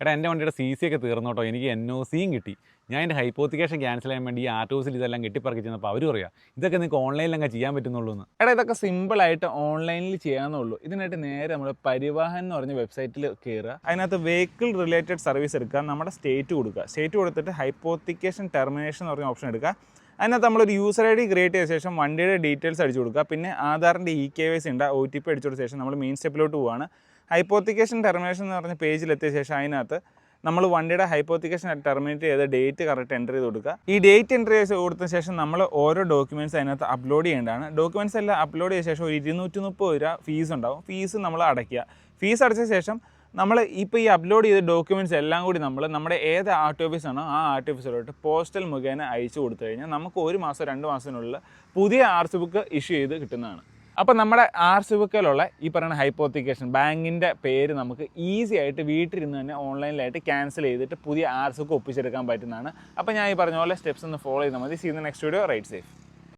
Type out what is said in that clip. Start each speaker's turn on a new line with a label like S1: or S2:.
S1: എടാ എന്റെ വണ്ടിയുടെ സി സി ഒക്കെ തീർന്നു കേട്ടോ. എനിക്ക് എൻ ഒ സിയും കിട്ടി. ഞാൻ എന്റെ ഹൈപ്പോത്തിക്കേഷൻ ക്യാൻസൽ ചെയ്യാൻ വേണ്ടി ഈ ആർ ടൂസിൽ ഇതെല്ലാം കെട്ടിപ്പറക്കി ചെന്നപ്പോൾ അവർ പറയാം ഇതൊക്കെ നിങ്ങൾക്ക് ഓൺലൈനിലങ്ങ് ചെയ്യാൻ പറ്റുന്നുള്ളൂ എന്ന്.
S2: എടാ ഇതൊക്കെ സിമ്പിളായിട്ട് ഓൺലൈനിൽ ചെയ്യാമെന്നുള്ളൂ ഇതിനായിട്ട് നേരെ നമ്മൾ പരിവാഹൻ എന്ന് പറഞ്ഞ വെബ്സൈറ്റിൽ കയറുക അതിനകത്ത് വെഹിക്കിൾ റിലേറ്റഡ് സർവീസ് എടുക്കുക നമ്മുടെ സ്റ്റേറ്റ് കൊടുക്കുക സ്റ്റേറ്റ് കൊടുത്തിട്ട് ഹൈപ്പോത്തിക്കേഷൻ ടെർമിനേഷൻ എന്ന് പറഞ്ഞ ഓപ്ഷൻ എടുക്കുക അതിനകത്ത് നമ്മളൊരു യൂസർ ഐ ഡി ക്രിയേറ്റ് ചെയ്ത ശേഷം വണ്ടിയുടെ ഡീറ്റെയിൽസ് അടിച്ചു കൊടുക്കുക പിന്നെ ആധാറിന്റെ ഇ കെ വൈ സി ഉണ്ട്. ഒ ടി പി അടിച്ചു കൊടുത്ത ശേഷം നമ്മൾ മെയിൻ സ്റ്റെപ്പിലോട്ട് പോവുകയാണ് ഹൈപ്പോത്തിക്കേഷൻ ടെർമിനേഷൻ എന്ന് പറഞ്ഞ പേജിലെത്തിയ ശേഷം അതിനകത്ത് നമ്മൾ വണ്ടിയുടെ ഹൈപ്പോത്തിക്കേഷൻ ടെർമിനേറ്റ് ചെയ്ത ഡേറ്റ് കറക്റ്റ് എന്റർ ചെയ്ത് കൊടുക്കുക. ഈ ഡേറ്റ് എന്റർ ചെയ്ത് കൊടുത്ത ശേഷം നമ്മൾ ഓരോ ഡോക്യുമെന്റ്സ് അതിനകത്ത് അപ്ലോഡ് ചെയ്യേണ്ടതാണ്. ഡോക്യുമെന്റ്സ് എല്ലാം അപ്ലോഡ് ചെയ്ത ശേഷം ഒരു ഇരുന്നൂറ്റി മുപ്പത് രൂപ ഫീസ് ഉണ്ടാവും. ഫീസ് നമ്മൾ അടയ്ക്കുക. ഫീസ് അടച്ച ശേഷം നമ്മൾ ഇപ്പോൾ ഈ അപ്ലോഡ് ചെയ്ത ഡോക്യുമെന്റ്സ് എല്ലാം കൂടി നമ്മൾ നമ്മുടെ ഏത് ആർട്ട് ഓഫീസാണോ ആ ആർട്ട് ഓഫീസിലോട്ട് പോസ്റ്റൽ മുഖേന അയച്ചു കൊടുത്തു കഴിഞ്ഞാൽ നമുക്ക് ഒരു മാസം രണ്ട് മാസത്തിനുള്ളിൽ പുതിയ ആർസ് ബുക്ക് ഇഷ്യൂ ചെയ്ത് കിട്ടുന്നതാണ്. അപ്പോൾ നമ്മുടെ ആർ സിബുക്കയിലുള്ള ഈ പറയുന്ന ഹൈപ്പോത്തിക്കേഷൻ ബാങ്കിന്റെ പേര് നമുക്ക് ഈസി ആയിട്ട് വീട്ടിലിരുന്ന് തന്നെ ഓൺലൈനിലായിട്ട് ക്യാൻസൽ ചെയ്തിട്ട് പുതിയ ആർ സി ബുക്ക് ഒപ്പിച്ചെടുക്കാൻ പറ്റുന്നതാണ്. അപ്പോൾ ഞാൻ ഈ പറഞ്ഞ പോലെ സ്റ്റെപ്സ് ഒന്ന് ഫോളോ ചെയ്താൽ മതി. See next video right safe